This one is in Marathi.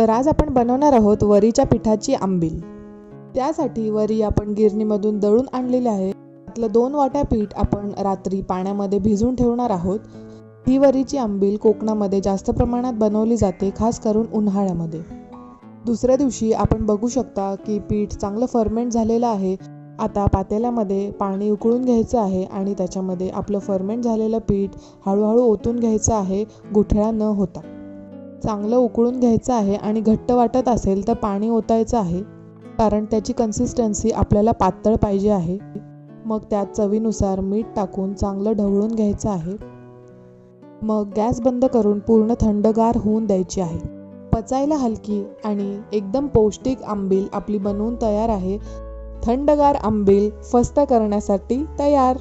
तर आज आपण बनवणार आहोत वरीच्या पिठाची आंबील. त्यासाठी वरी आपण गिरणीमधून दळून आणलेली आहे. त्यातलं दोन वाट्या पीठ आपण रात्री पाण्यामध्ये भिजून ठेवणार आहोत. ही वरीची आंबील कोकणामध्ये जास्त प्रमाणात बनवली जाते खास करून उन्हाळ्यामध्ये. दुसऱ्या दिवशी आपण बघू शकता की पीठ चांगलं फर्मेंट झालेलं आहे. आता पातेल्यामध्ये पाणी उकळून घ्यायचं आहे आणि त्याच्यामध्ये आपलं फर्मेंट झालेलं पीठ हळूहळू ओतून घ्यायचं आहे. गुठळा न होता. चांगलं उकळून घ्यायचं आहे आणि घट्ट वाटत असेल तर पाणी ओतायचं आहे कारण त्याची कन्सिस्टन्सी आपल्याला पातळ पाहिजे आहे. मग त्यात चवीनुसार मीठ टाकून चांगलं ढवळून घ्यायचं आहे. मग गॅस बंद करून पूर्ण थंडगार होऊन द्यायची आहे. पचायला हलकी आणि एकदम पौष्टिक आंबील आपली बनवून तयार आहे. थंडगार आंबील फस्त करण्यासाठी तयार.